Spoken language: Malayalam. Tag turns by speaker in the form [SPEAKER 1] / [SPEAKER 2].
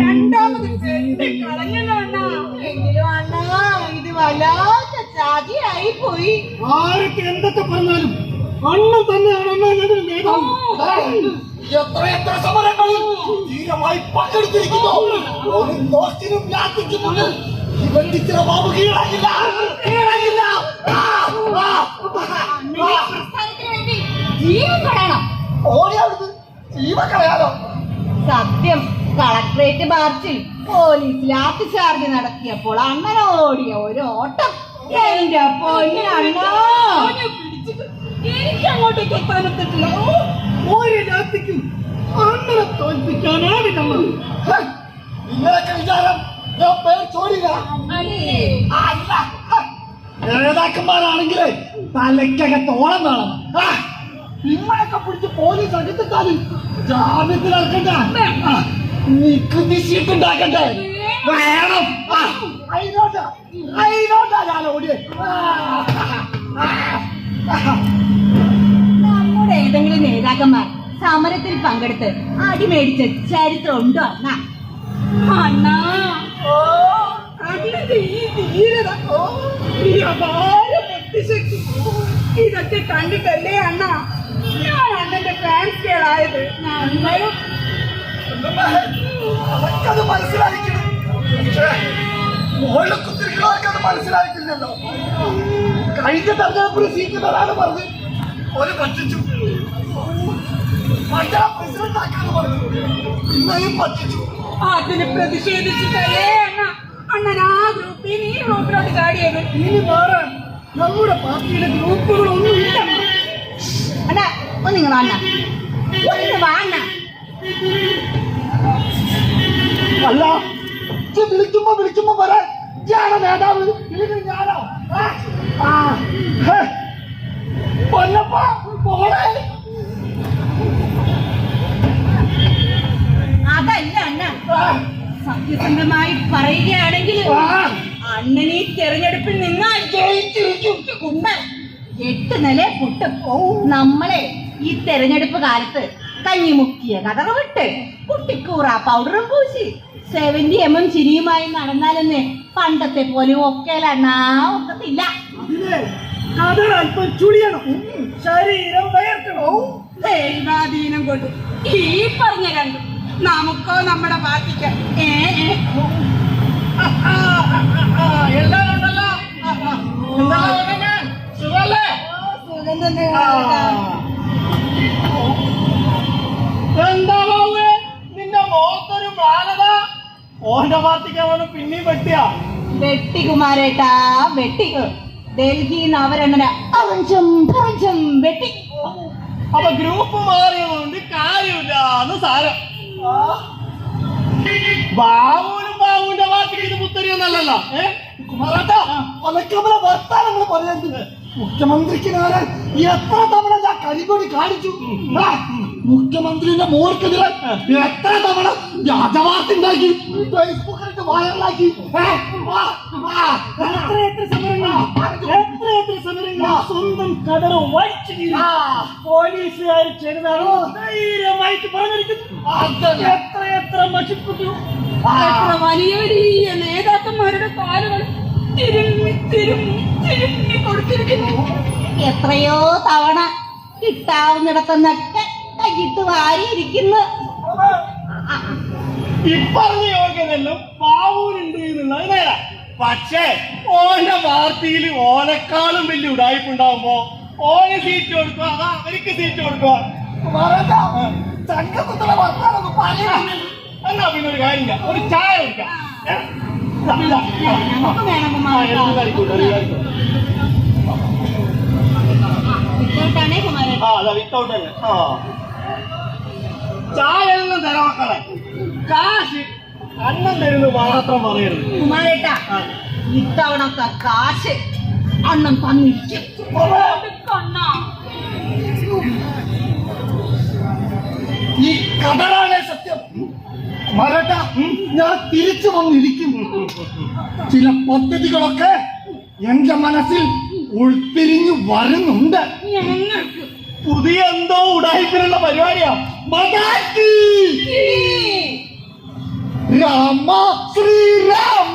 [SPEAKER 1] രണ്ടാമത്
[SPEAKER 2] എങ്കിലും അണ്ണാ ഇത് വല്ലാത്ത ചതിയായി പോയി.
[SPEAKER 3] ആരൊക്കെ എന്തൊക്കെ പറഞ്ഞാലും അണ്ണൻ തന്നെയാണ് അണ്ണ ഇതിന് നേതാവ്.
[SPEAKER 4] എത്രയെത്ര സമരങ്ങളിൽ ധീരമായി പങ്കെടുത്തിരിക്കുന്നു. ഒരു ദോഷത്തിനും മുന്നിൽ ഇവൻ ഇച്ചിരി ബാബു കീഴടങ്ങില്ല കീഴടങ്ങില്ല
[SPEAKER 2] കളക്ടറേറ്റ് മാർച്ചിൽ പോലീസ് ലാത്തി ചാർജ് നടത്തിയപ്പോൾ അണ്ണൻ ഓടിയ ഒരു ഓട്ടം. എന്റെ പൊന്നു അണ്ണാ.
[SPEAKER 1] അവനെ പിടിച്ചിട്ട് എനിക്ക്
[SPEAKER 3] ഒരു അണ്ണനെ തോൽപ്പിക്കാനാവില്ല
[SPEAKER 4] ഹേ, നിങ്ങളൊക്കെ വിചാരം ഞാൻ തലയ്ക്കകത്തോളം വേണം. നിങ്ങളൊക്കെ പിടിച്ച് പോലീസ് അടുത്തിട്ടാലും ജാമ്യത്തിൽ ഇറക്കണ്ടേ. ഷീറ്റ് ഉണ്ടാക്കണ്ടേ വേണം ഞാൻ ഓടിയേ.
[SPEAKER 2] നമ്മുടെ ഏതെങ്കിലും നേതാക്കന്മാർ സമരത്തിൽ പങ്കെടുത്ത് അടി മേടിച്ച ചരിത്രം ഉണ്ടോ അണ്ണ?
[SPEAKER 1] അണ്ണാ. ഓ അണ്ണന്റെ ഈ ധീരത. ഓ ഈ അപാര ബുദ്ധിശക്തി ഇതൊക്കെ കണ്ടിട്ടല്ലേ അണ്ണ? ഞാൻ അണ്ണന്റെ ഫാൻസ് കേളായത്. ഞങ്ങളും
[SPEAKER 4] അതൊക്കെ മനസ്സിലായിക്കണം പക്ഷേ മോളിൽ കുത്തിരിക്കുന്നവർക്ക് അത് മനസ്സിലായിട്ടില്ലല്ലോ. കഴിഞ്ഞ തെരഞ്ഞെടുപ്പിൽ സീറ്റ് തരാന്ന് പറഞ്ഞ് ഒരു പറ്റിച്ചു. മറ്റേ പ്രസിഡന്റ് ആക്കാന്ന് പറഞ്ഞു. പിന്നെയും പറ്റിച്ചു.
[SPEAKER 1] അതിന് പ്രതിഷേധിച്ചിട്ടല്ലേ അണ്ണ? അണ്ണൻ ആ ഗ്രൂപ്പിൽ ഈ ഗ്രൂപ്പിലോട്ട് ചാടിയത്.
[SPEAKER 3] ഇനി മാറാൻ നമ്മുടെ പാർട്ടിയിലെ ഗ്രൂപ്പുകളൊന്നും ഇല്ല
[SPEAKER 2] അണ്ണ ഒന്ന് വാങ്ങ അണ്ണ. ഒന്ന് വാ അണ്ണ.
[SPEAKER 4] അല്ല വിളിക്കുമ്പോ വിളിക്കുമ്പോ വരാൻ ഞാനോ നേതാവ് ഇല്ലെങ്കിൽ ഞാനോ. പൊന്നപ്പ പോണേ
[SPEAKER 2] അതല്ല അണ്ണ. സത്യസന്ധമായി പറയുകയാണെങ്കിൽ. അണ്ണൻ ഈ തെരഞ്ഞെടുപ്പിൽ നിന്നാൽ ജയിച്ചിരിക്കും. കുമ്മൻ എട്ട് നില പൊട്ടും. നമ്മളെ ഈ തെരഞ്ഞെടുപ്പ് കാലത്ത് കഞ്ഞിമുക്കിയ കതറ് വിട്ട് കുട്ടിക്കൂറ പൗഡറും പൂശി. സെവന്റി എം എം ചിരിയുമായി നടന്നാലെന്ന് പണ്ടത്തെ പോലെ ഒക്കേലണ്ണാ ഒക്കത്തില്ല.
[SPEAKER 3] കഥ ശരീരം
[SPEAKER 1] ദൈവാധീനം കൊണ്ട്. ഈ പറഞ്ഞ രണ്ടും നമുക്കോ നമ്മുടെ ഏ
[SPEAKER 4] ഉണ്ടല്ലോ? സുഖല്ലേ
[SPEAKER 2] സുഖം തന്നെ?
[SPEAKER 3] എന്താ ബാബുവേ, നിന്റെ മുഖത്തൊരു മ്ലാനത ഓന്റെ പാർട്ടിക്ക് അവന് പിന്നെയും വെട്ടിയ.
[SPEAKER 2] വെട്ടി കുമാരേട്ടാ വെട്ടി. ഡൽഹിന്ന് അവരെണ്ണന അവഞ്ചം പ്രപഞ്ചം വെട്ടി.
[SPEAKER 3] അപ്പൊ ഗ്രൂപ്പ് മാറിയതുകൊണ്ട് കാര്യമില്ലാന്ന് സാരം. ബാബുവിനും ബാബുവിന്റെ പാർട്ടിക്ക് ഇത് പുത്തരിയൊന്നല്ലല്ലോ ഏഹ്
[SPEAKER 4] കുമാരേട്ടാ അതൊക്കെ വർത്താനങ്ങൾ പറയുന്നത്. മുഖ്യമന്ത്രിക്ക് ഞാൻ എത്ര തവണ ഞാൻ കരികൊടി കാണിച്ചു? ആ, മുഖ്യമന്ത്രിന്റെ മോർക്കെതിരെ എത്ര തവണ വ്യാജവാർത്തുണ്ടാക്കി ഫേസ്ബുക്കിലിട്ട് വൈറലാക്കി?
[SPEAKER 3] എത്ര എത്ര സമരങ്ങൾ? എത്ര എത്ര സമരങ്ങൾ? സ്വന്തം കടറ് വലിച്ചു പോലീസുകാർ ചെയ്തതാണോ ധൈര്യമായിട്ട് പറഞ്ഞിരിക്കുന്നു. എത്ര എത്ര നശിപ്പിച്ചു.
[SPEAKER 1] എത്ര വലിയ വലിയ നേതാക്കന്മാരുടെ കാലുകൾ തിരുമ്മി തിരുമ്മി തിരുമ്മി കൊടുത്തിരിക്കുന്നു.
[SPEAKER 2] എത്രയോ തവണ കിട്ടാവുന്നിടത്തുനിന്നൊക്കെ കൈയിട്ട് വാരിയിരിക്കുന്നു.
[SPEAKER 3] ഇപ്പറഞ്ഞ യോഗ്യതെല്ലാം പാവൂരുണ്ട് എന്നുള്ളത് നേരാ പക്ഷേ ഓന്റെ പാർട്ടിയിൽ ഓനെക്കാളും വലിയ ഉടായ്പുണ്ടാവുമ്പോ ഓന് സീറ്റ് കൊടുക്കുക അതാ അവർക്ക് സീറ്റ് കൊടുക്കുക. എന്നാ പിന്നെ ഒരു കാര്യം ചെയ്യാം. ഒരു ചായ കുടിക്കാം. ആ അതാ വിത്തൗട്ട് തന്നെ. ആ. ചായ എല്ലാം തരാം മക്കളെ. കാശ് അണ്ണൻ തരുന്നു മാത്രം പറയരുത്.
[SPEAKER 2] കുമാരേട്ടാ. ഇത്തവണത്തെ കാശ് അണ്ണം തന്നിരിക്കും.
[SPEAKER 4] ഈ കടലാണ് സത്യം. മരട്ട ഞാൻ തിരിച്ചു വന്നിരിക്കും. ചില പദ്ധതികളൊക്കെ എന്റെ മനസ്സിൽ ഉൾത്തിരിഞ്ഞു വരുന്നുണ്ട്.
[SPEAKER 1] ഞങ്ങൾക്ക്
[SPEAKER 3] പുതിയ എന്തോ ഉടായ്പിനുള്ള പരിപാടിയാ മതാക്കി
[SPEAKER 4] രാമ ശ്രീരാം